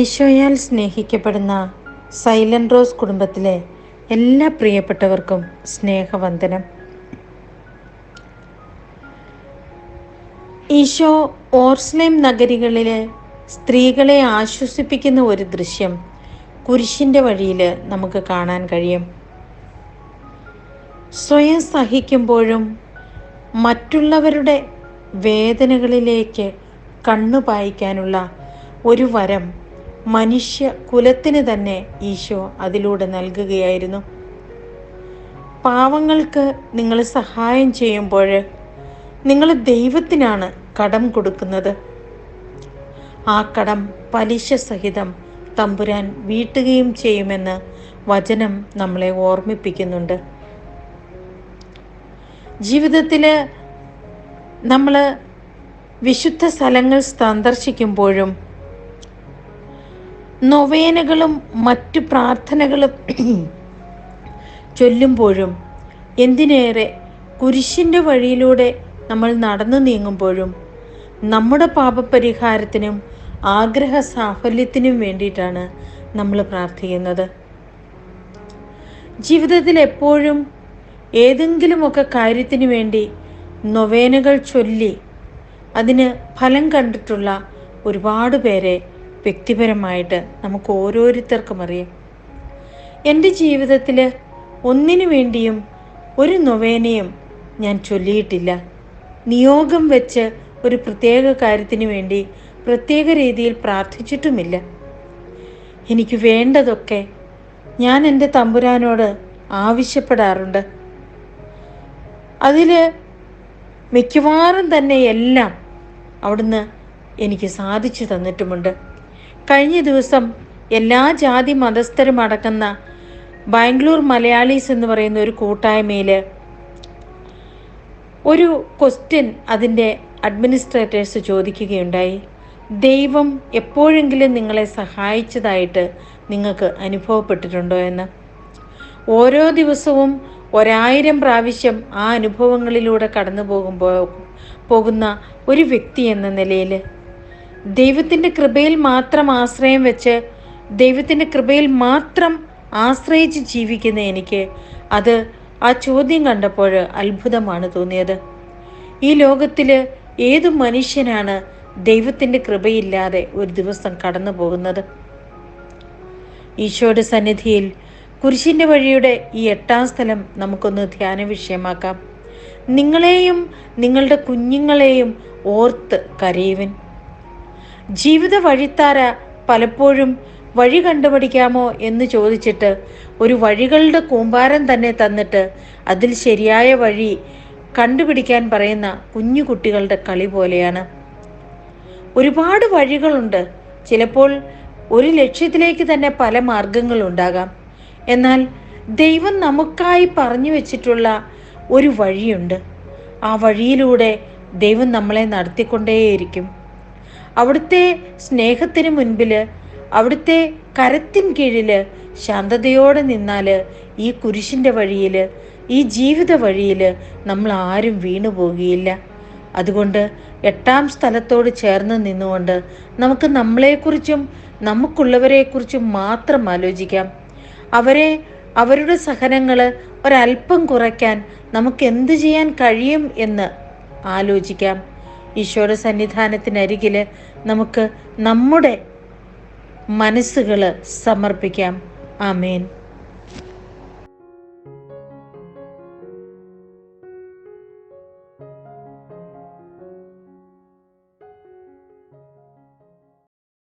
ഈശോയാൽ സ്നേഹിക്കപ്പെടുന്ന silent rose കുടുംബത്തിലെ എല്ലാ പ്രിയപ്പെട്ടവർക്കും സ്നേഹവന്ദനം. ഈശോ ഓർസ്ലേം നഗരികളിലെ സ്ത്രീകളെ ആശ്വസിപ്പിക്കുന്ന ഒരു ദൃശ്യം കുരിശിന്റെ വഴിയിൽ നമുക്ക് കാണാൻ കഴിയും. സ്വയം സഹിക്കുമ്പോഴും മറ്റുള്ളവരുടെ വേദനകളിലേക്ക് കണ്ണു പായിക്കാനുള്ള ഒരു വരം മനുഷ്യ കുലത്തിന് തന്നെ ഈശോ അതിലൂടെ നൽകുകയായിരുന്നു. പാവങ്ങൾക്ക് നിങ്ങൾ സഹായം ചെയ്യുമ്പോൾ നിങ്ങൾ ദൈവത്തിനാണ് കടം കൊടുക്കുന്നത്. ആ കടം പലിശ സഹിതം തമ്പുരാൻ വീട്ടുകയും ചെയ്യുമെന്ന് വചനം നമ്മളെ ഓർമ്മിപ്പിക്കുന്നുണ്ട്. ജീവിതത്തിൽ നമ്മൾ വിശുദ്ധ സ്ഥലങ്ങൾ സന്ദർശിക്കുമ്പോഴും നൊവേനകളും മറ്റു പ്രാർത്ഥനകളും ചൊല്ലുമ്പോഴും എന്തിനേറെ കുരിശിന്റെ വഴിയിലൂടെ നമ്മൾ നടന്നു നീങ്ങുമ്പോഴും നമ്മുടെ പാപപരിഹാരത്തിനും ആഗ്രഹ സാഫല്യത്തിനും വേണ്ടിയിട്ടാണ് നമ്മൾ പ്രാർത്ഥിക്കുന്നത്. ജീവിതത്തിൽ എപ്പോഴും ഏതെങ്കിലുമൊക്കെ കാര്യത്തിന് വേണ്ടി നൊവേനകൾ ചൊല്ലി അതിന് ഫലം കണ്ടിട്ടുള്ള ഒരുപാട് പേരെ വ്യക്തിപരമായിട്ട് നമുക്ക് ഓരോരുത്തർക്കും അറിയാം. എന്റെ ജീവിതത്തിൽ ഒന്നിനു വേണ്ടിയും ഒരു നൊവേനയും ഞാൻ ചൊല്ലിയിട്ടില്ല. നിയോഗം വെച്ച് ഒരു പ്രത്യേക കാര്യത്തിന് വേണ്ടി പ്രത്യേക രീതിയിൽ പ്രാർത്ഥിച്ചിട്ടുമില്ല. എനിക്ക് വേണ്ടതൊക്കെ ഞാൻ എന്റെ തമ്പുരാനോട് ആവശ്യപ്പെടാറുണ്ട്. അതിൽ മിക്കവാറും തന്നെ എല്ലാം അവിടുന്ന് എനിക്ക് സാധിച്ചു തന്നിട്ടുമുണ്ട്. കഴിഞ്ഞ ദിവസം എല്ലാ ജാതി മതസ്ഥരും അടക്കുന്ന ബാംഗ്ലൂർ മലയാളീസ് എന്ന് പറയുന്ന ഒരു കൂട്ടായ്മയിൽ ഒരു ക്വസ്റ്റ്യൻ അതിന്റെ അഡ്മിനിസ്ട്രേറ്റേഴ്സ് ചോദിക്കുകയുണ്ടായി. ദൈവം എപ്പോഴെങ്കിലും നിങ്ങളെ സഹായിച്ചതായിട്ട് നിങ്ങൾക്ക് അനുഭവപ്പെട്ടിട്ടുണ്ടോ എന്ന്. ഓരോ ദിവസവും ഒരായിരം പ്രാവശ്യം ആ അനുഭവങ്ങളിലൂടെ കടന്നു പോകുമ്പോൾ പോകുന്ന ഒരു വ്യക്തി എന്ന നിലയിൽ ദൈവത്തിന്റെ കൃപയിൽ മാത്രം ആശ്രയം വെച്ച് ദൈവത്തിന്റെ കൃപയിൽ മാത്രം ആശ്രയിച്ച് ജീവിക്കുന്ന എനിക്ക് അത് ആ ചോദ്യം കണ്ടപ്പോൾ അത്ഭുതമാണ് തോന്നിയത്. ഈ ലോകത്തിൽ ഏത് മനുഷ്യനാണ് ദൈവത്തിന്റെ കൃപയില്ലാതെ ഒരു ദിവസം കടന്നു പോകുന്നത്? ഈശോയുടെ സന്നിധിയിൽ കുരിശിന്റെ വഴിയുടെ ഈ എട്ടാം സ്ഥലം നമുക്കൊന്ന് ധ്യാന വിഷയമാക്കാം. നിങ്ങളെയും നിങ്ങളുടെ കുഞ്ഞുങ്ങളെയും ഓർത്ത് കരയുവൻ. ജീവിത വഴിത്താര പലപ്പോഴും വഴി കണ്ടുപിടിക്കാമോ എന്ന് ചോദിച്ചിട്ട് ഒരു വഴികളുടെ കൂമ്പാരം തന്നെ തന്നിട്ട് അതിൽ ശരിയായ വഴി കണ്ടുപിടിക്കാൻ പറയുന്ന കുഞ്ഞു കുട്ടികളുടെ കളി പോലെയാണ്. ഒരുപാട് വഴികളുണ്ട്. ചിലപ്പോൾ ഒരു ലക്ഷ്യത്തിലേക്ക് തന്നെ പല മാർഗങ്ങളുണ്ടാകാം. എന്നാൽ ദൈവം നമുക്കായി പറഞ്ഞു വെച്ചിട്ടുള്ള ഒരു വഴിയുണ്ട്. ആ വഴിയിലൂടെ ദൈവം നമ്മളെ നടത്തിക്കൊണ്ടേയിരിക്കും. അവിടുത്തെ സ്നേഹത്തിന് മുൻപിൽ അവിടുത്തെ കരത്തിൻ കീഴിൽ ശാന്തതയോടെ നിന്നാൽ ഈ കുരിശിന്റെ വഴിയിൽ ഈ ജീവിത വഴിയിൽ നമ്മൾ ആരും വീണു പോകുകയില്ല അതുകൊണ്ട് എട്ടാം സ്ഥലത്തോട് ചേർന്ന് നിന്നുകൊണ്ട് നമുക്ക് നമ്മളെക്കുറിച്ചും നമുക്കുള്ളവരെക്കുറിച്ചും മാത്രം ആലോചിക്കാം. അവരെ അവരുടെ സഹനങ്ങൾ ഒരല്പം കുറയ്ക്കാൻ നമുക്ക് എന്ത് ചെയ്യാൻ കഴിയും എന്ന് ആലോചിക്കാം. ഈശോയുടെ സന്നിധാനത്തിനരികിൽ നമുക്ക് നമ്മുടെ മനസ്സുകൾ സമർപ്പിക്കാം. ആമേൻ.